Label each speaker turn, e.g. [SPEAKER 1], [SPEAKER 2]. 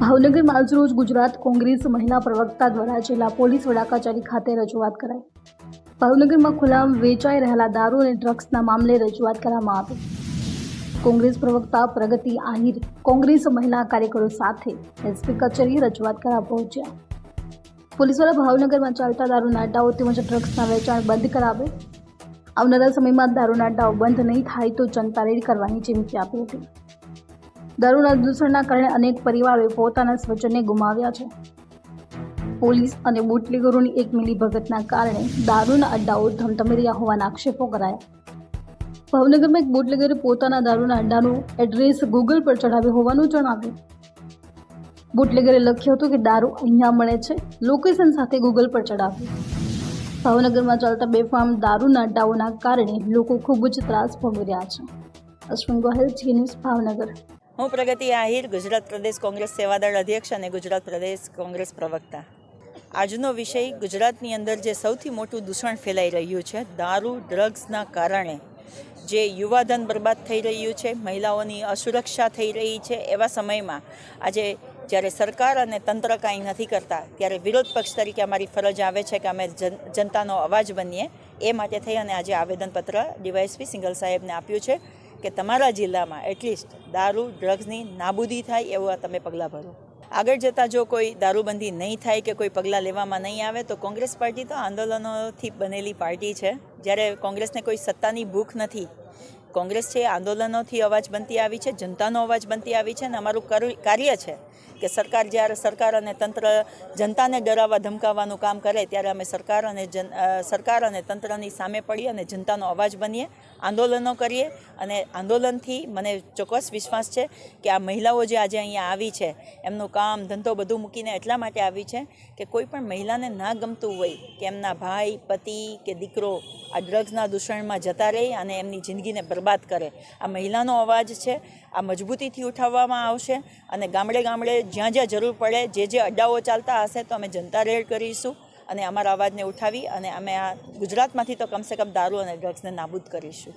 [SPEAKER 1] ભાવનગરમાં આજરોજ ગુજરાત કોંગ્રેસ મહિલા પ્રવક્તા દ્વારા જિલ્લા પોલીસ વડા કચેરી ખાતે રજૂઆત કરાઈ. ભાવનગરમાં ખુલ્લામ વેચાઈ રહેલા દારૂ અને ડ્રગ્સના મામલે રજૂઆત કરવામાં આવી. કોંગ્રેસ પ્રવક્તા પ્રગતિ આહિર કોંગ્રેસ મહિલા કાર્યકરો સાથે એસપી કચેરી રજૂઆત કરવા પહોંચ્યા. પોલીસ દ્વારા ભાવનગરમાં ચાલતા દારૂના અડ્ડાઓ તેમજ ડ્રગ્સના વેચાણ બંધ કરાવે. આવનારા સમયમાં દારૂના અડ્ડાઓ બંધ નહીં થાય તો જનતા રેડ કરવાની ચીમકી આપી હતી. દારૂના દૂષણના કારણે અનેક પરિવારોએ પોતાના સ્વજનને ગુમાવ્યા છે. પોલીસ અને બુટલીગરોની એક મિલીભગતના કારણે દારૂના અડ્ડાઓ ધમધમી રહ્યા હોવાના આક્ષેપો કરાયા. ભાવનગરમાં એક બુટલીગરે પોતાના દારૂના અડ્ડાનું એડ્રેસ ગૂગલ પર ચઢાવ્યું હોવાનું જણાવ્યું. બુટલેગરે લખ્યું હતું કે દારૂ અહીંયા મળે છે, લોકેશન સાથે ગૂગલ પર ચઢાવ્યું. ભાવનગરમાં ચાલતા બેફામ દારૂના અડ્ડાઓના કારણે લોકો ખૂબ જ ત્રાસ ભોગવી રહ્યા છે. અશ્વિન ગોહિલ જી ન્યૂઝ ભાવનગર.
[SPEAKER 2] હું પ્રગતિ આહિર, ગુજરાત પ્રદેશ કોંગ્રેસ સેવાદળ અધ્યક્ષ અને ગુજરાત પ્રદેશ કોંગ્રેસ પ્રવક્તા. આજનો વિષય ગુજરાતની અંદર જે સૌથી મોટું દૂષણ ફેલાઈ રહ્યું છે, દારૂ, ડ્રગ્સના કારણે. જે યુવાધન બરબાદ થઈ રહ્યું છે, મહિલાઓની અસુરક્ષા થઈ રહી છે, એવા સમયમાં આજે જ્યારે સરકાર અને તંત્ર કાંઈ નથી કરતા, ત્યારે વિરોધ પક્ષ તરીકે અમારી ફરજ આવે છે કે અમે જન, જનતાનો અવાજ બનીએ. એ માટે થઈ અને આજે આવેદનપત્ર ડીવાયએસપી સિંગલ સાહેબને આપ્યું છે. કે તમારા જિલ્લામાં એટલીસ્ટ દારૂ, ડ્રગ્સની નાબૂદી થાય એવા તમે પગલાં ભરો. આગળ જતાં જો કોઈ દારૂબંધી નહીં થાય કે કોઈ પગલાં લેવામાં નહીં આવે, તો કોંગ્રેસ પાર્ટી તો આંદોલનોથી બનેલી પાર્ટી છે. જ્યારે કોંગ્રેસને કોઈ સત્તાની ભૂખ નથી કોંગ્રેસ છે આંદોલનોથી અવાજ બનતી આવી છે, જનતાનો અવાજ બનતી આવી છે અને અમારું કર- કાર્ય છે કે સરકાર જ્યારે સરકાર અને તંત્ર જનતાને ડરાવવા, ધમકાવવાનું કામ કરે ત્યારે અમે સરકાર અને જન સરકાર અને તંત્રની સામે પડીએ અને જનતાનો અવાજ બનીએ, આંદોલનો કરીએ અને આંદોલનથી મને ચોક્કસ વિશ્વાસ છે કે આ મહિલાઓ જે આજે અહીંયા આવી છે, એમનું કામ, ધંધો બધું મૂકીને એટલા માટે આવી છે કે કોઈ પણ મહિલાને ના ગમતું હોય કે એમના ભાઈ, પતિ કે દીકરો આ ડ્રગ્સના દૂષણમાં જતા રહી અને એમની જિંદગીને બરબાદ કરે. આ મહિલાનો અવાજ છે, આ મજબૂતીથી ઉઠાવવામાં આવશે અને ગામડે ગામડે જ્યાં જ્યાં જરૂર પડે, જે જે અડ્ડાઓ ચાલતા હશે તો અમે જનતા રેડ કરીશું અને અમારા અવાજને ઉઠાવી અને અમે આ ગુજરાતમાંથી તો કમસે કમ દારૂ અને ડ્રગ્સને નાબૂદ કરીશું.